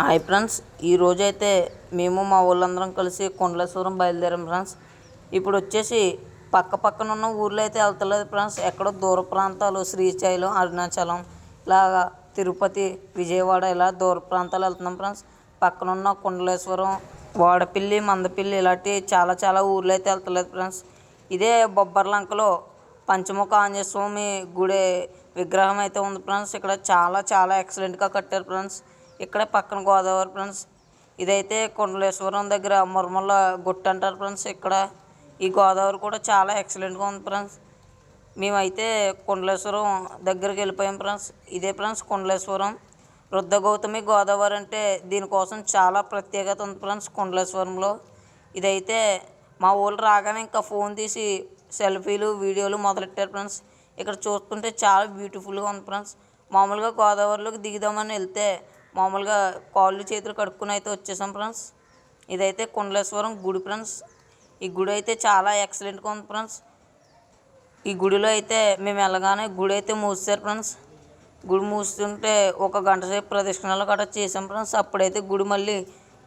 Hi friends ఈరోజు అయితే మేము మా వాళ్ళందరం కలిసి కొండలేశ్వరం బయలుదేరాం ఫ్రెండ్స్. ఇప్పుడు వచ్చేసి పక్క పక్కన ఉన్న ఊర్లో అయితే వెళ్తలేదు ఫ్రెండ్స్. ఎక్కడో దూర ప్రాంతాలు శ్రీశైలం అరుణాచలం ఇలాగా తిరుపతి విజయవాడ ఇలా దూర ప్రాంతాలు వెళ్తున్నాం ఫ్రెండ్స్. పక్కన ఉన్న కొండలేశ్వరం వాడపిల్లి మందపిల్లి ఇలాంటి చాలా చాలా ఊర్లు అయితే వెళ్తలేదు ఫ్రెండ్స్. ఇదే బొబ్బర్లంకలో పంచముఖ ఆంజనేయ స్వామి గుడి విగ్రహం అయితే ఉంది ఫ్రెండ్స్. ఇక్కడ చాలా చాలా ఎక్సలెంట్గా కట్టారు ఫ్రెండ్స్. ఇక్కడ పక్కన గోదావరి ఫ్రెండ్స్. ఇదైతే కొండలేశ్వరం దగ్గర మురమల్ల గుట్ట అంటారు ఫ్రెండ్స్ ఇక్కడ. ఈ గోదావరి కూడా చాలా ఎక్సలెంట్గా ఉంది ఫ్రెండ్స్. మేమైతే కుండలేశ్వరం దగ్గరికి వెళ్ళిపోయాం ఫ్రెండ్స్. ఇదే ఫ్రెండ్స్ కుండలేశ్వరం. వృద్ధ గౌతమి గోదావరి అంటే దీనికోసం చాలా ప్రత్యేకత ఉంది ఫ్రెండ్స్ కుండలేశ్వరంలో. ఇదైతే మా ఊళ్ళు రాగానే ఇంకా ఫోన్ తీసి సెల్ఫీలు వీడియోలు మొదలెట్టారు ఫ్రెండ్స్. ఇక్కడ చూసుకుంటే చాలా బ్యూటిఫుల్గా ఉంది ఫ్రెండ్స్. మామూలుగా గోదావరిలోకి దిగుదామని వెళ్తే మామూలుగా కాళ్ళు చేతులు కడుక్కుని అయితే వచ్చేసాం ఫ్రెండ్స్. ఇదైతే కుండలేశ్వరం గుడి ఫ్రెండ్స్. ఈ గుడి అయితే చాలా ఎక్సలెంట్గా ఉంది ఫ్రెండ్స్. ఈ గుడిలో అయితే మేము వెళ్ళగానే గుడి అయితే మూసేశారు ఫ్రెండ్స్. గుడి మూస్తుంటే ఒక గంట సేపు ప్రదక్షిణలు గట్రా చేసాం ఫ్రెండ్స్. అప్పుడైతే గుడి మళ్ళీ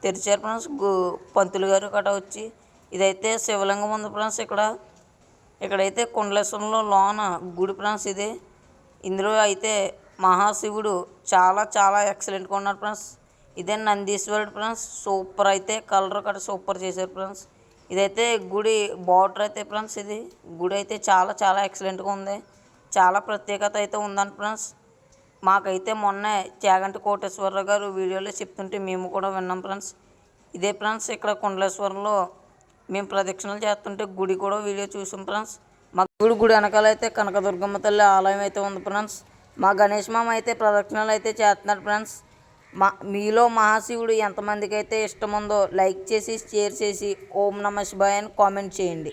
తెరిచారు ఫ్రెండ్స్. గు పంతులు గారు గట్రా వచ్చి ఇదైతే శివలింగం ఉంది ఫ్రెండ్స్ ఇక్కడ. ఇక్కడైతే కుండలేశ్వరంలో లోన గుడి ఫ్రెండ్స్ ఇది. ఇందులో అయితే మహాశివుడు చాలా చాలా ఎక్సలెంట్గా ఉన్నాడు ఫ్రెండ్స్. ఇదే నందీశ్వరుడు ఫ్రెండ్స్. సూపర్ అయితే కలర్ కట్ట సూపర్ చేశారు ఫ్రెండ్స్. ఇదైతే గుడి బార్డర్ అయితే ఫ్రెండ్స్ ఇది. గుడి అయితే చాలా చాలా ఎక్సలెంట్గా ఉంది. చాలా ప్రత్యేకత అయితే ఉందండి ఫ్రెండ్స్. మాకైతే మొన్న చాగంటి కోటేశ్వరరావు గారు వీడియోలో చెప్తుంటే మేము కూడా విన్నాం ఫ్రెండ్స్. ఇదే ఫ్రెండ్స్ ఇక్కడ కుండలేశ్వరంలో మేము ప్రదక్షిణలు చేస్తుంటే గుడి కూడా వీడియో చూసాం ఫ్రెండ్స్. మా గుడి గుడి వెనకాల అయితే కనకదుర్గమ్మ తల్లి ఆలయం అయితే ఉంది ఫ్రెండ్స్. మా గణేష్ మామ అయితే ప్రదక్షిణలు అయితే చేస్తున్నారు ఫ్రెండ్స్. మా మీలో మహాశివుడు ఎంతమందికి అయితే ఇష్టముందో లైక్ చేసి షేర్ చేసి ఓం నమ శివాయ అని కామెంట్ చేయండి.